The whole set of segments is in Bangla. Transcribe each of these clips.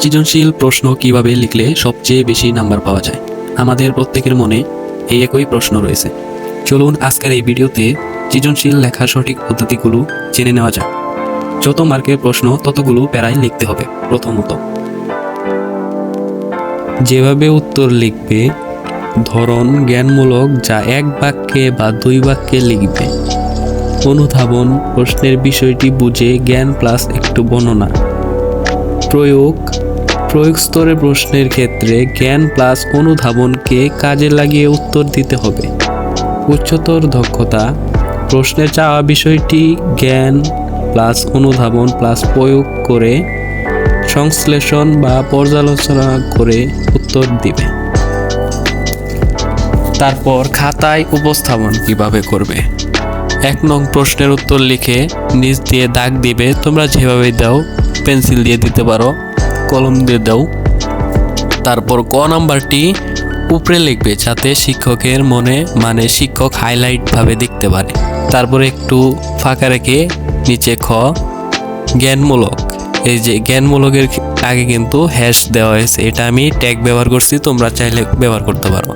সৃজনশীল প্রশ্ন কীভাবে লিখলে সবচেয়ে বেশি নাম্বার পাওয়া যায়? আমাদের প্রত্যেকের মনে এই একই প্রশ্ন রয়েছে। চলুন আজকের এই ভিডিওতে সৃজনশীল লেখার সঠিক পদ্ধতিগুলো জেনে নেওয়া যাক। যত মার্কের প্রশ্ন, ততগুলো প্যারায় লিখতে হবে, প্রথমত। যেভাবে উত্তর লিখবে, ধরন জ্ঞানমূলক যা এক বাক্যে বা দুই বাক্যে লিখবে। অনুধাবন, প্রশ্নের বিষয়টি বুঝে জ্ঞান প্লাস একটু বর্ণনা। প্রয়োগ প্রয়োগ স্তরের প্রশ্নের ক্ষেত্রে জ্ঞান প্লাস অনুধাবনকে কাজে লাগিয়ে উত্তর দিতে হবে। উচ্চতর দক্ষতা। প্রশ্নের চাওয়া বিষয়টি জ্ঞান প্লাস অনুধাবন প্লাস প্রয়োগ করে সংশ্লেষণ বা পর্যালোচনা করে উত্তর দিবে। তারপর খাতায় উপস্থাপন কীভাবে করবে? এক নং প্রশ্নের উত্তর লিখে নিচ দিয়ে দাগ দিবে। তোমরা যেভাবে দাও, পেন্সিল দিয়ে দিতে পারো। কলম দিয়ে দাও। তারপর ক নাম্বারটি উপরে লিখবে যাতে শিক্ষকের মনে মানে শিক্ষক হাইলাইট ভাবে দেখতে পারে। তারপরে একটু ফাঁকা রেখে নিচে খ, জ্ঞানমূলক। এই যে জ্ঞানমূলকের আগে কিন্তু হ্যাশ দেওয়া হয়েছে। এটা আমি ট্যাগ ব্যবহার করছি, তোমরা চাইলে ব্যবহার করতে পারো।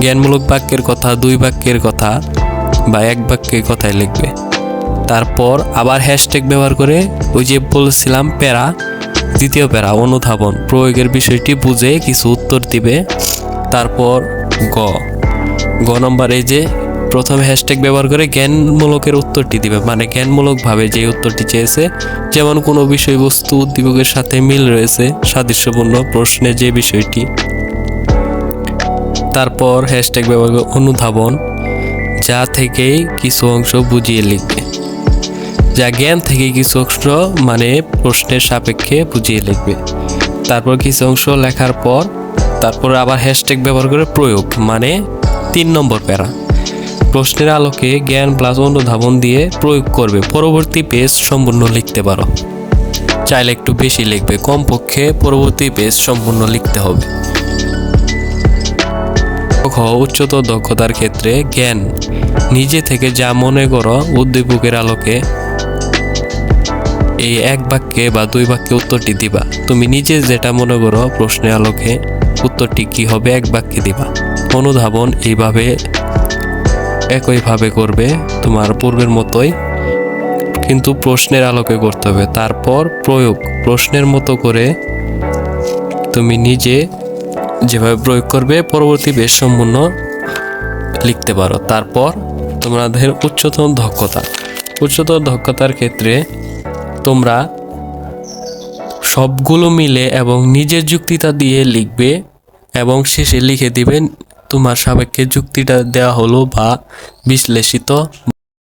জ্ঞানমূলক বাক্যের কথা, দুই বাক্যের কথা বা এক বাক্যের কথাই লিখবে। তারপর আবার হ্যাশট্যাগ ব্যবহার করে ওই যে বলছিলাম প্যারা দ্বিতীয় প্যারা, অনুধাবন। প্রয়োগের বিষয়টি বুঝে কিছু উত্তর দিবে। তারপর গ। গ নম্বর, এই যে প্রথম হ্যাশট্যাগ ব্যবহার করে জ্ঞানমূলকের উত্তরটি দিবে। মানে জ্ঞানমূলকভাবে যে উত্তরটি চেয়েছে, যেমন কোনো বিষয়বস্তু উদ্দীপকের সাথে মিল রয়েছে, সাদৃশ্যপূর্ণ প্রশ্নে যে বিষয়টি। তারপর হ্যাশট্যাগ ব্যবহার অনুধাবন। যা থেকে কিছু অংশ বুঝিয়ে লিখবে যা জ্ঞান থেকে কিছু অংশ মানে প্রশ্নের সাপেক্ষে বুঝিয়ে লিখবে। তারপর কিছু অংশ লেখার পর তারপর আবার হ্যাশট্যাগ ব্যবহার করে প্রয়োগ মানে তিন নম্বর প্যারা। প্রশ্নের আলোকে জ্ঞান প্লাস অনুধাবন দিয়ে প্রয়োগ করবে। পরবর্তী পেজ সম্পূর্ণ লিখতে পারো। চাইলে একটু বেশি লিখবে। কমপক্ষে পরবর্তী পেজ সম্পূর্ণ লিখতে হবে। খ উচ্চতর দক্ষতার ক্ষেত্রে জ্ঞান। নিজে থেকে যা মনে করো, উদ্দীপকের আলোকে এই এক বাক্যে বা দুই বাক্যে উত্তরটি দিবা। তুমি নিজে যেটা মনে করো প্রশ্নের আলোকে উত্তরটি কি হবে এক বাক্যে দিবা। অনুধাবন এইভাবে একইভাবে করবে তোমার পূর্বের মতোই, কিন্তু প্রশ্নের আলোকে করতে হবে। তারপর প্রয়োগ। প্রশ্নের মতো করে তুমি নিজে যেভাবে প্রয়োগ করবে পরবর্তী বেশ সম্পূর্ণ লিখতে পারো। তারপর তোমাদের উচ্চতর দক্ষতা। উচ্চতর দক্ষতার ক্ষেত্রে তোমরা সবগুলো মিলে এবং নিজের যুক্তিটা দিয়ে লিখবে এবং শেষে লিখে দিবেন, তোমার সাপেক্ষে যুক্তিটা দেওয়া হলো বা বিশ্লেষিত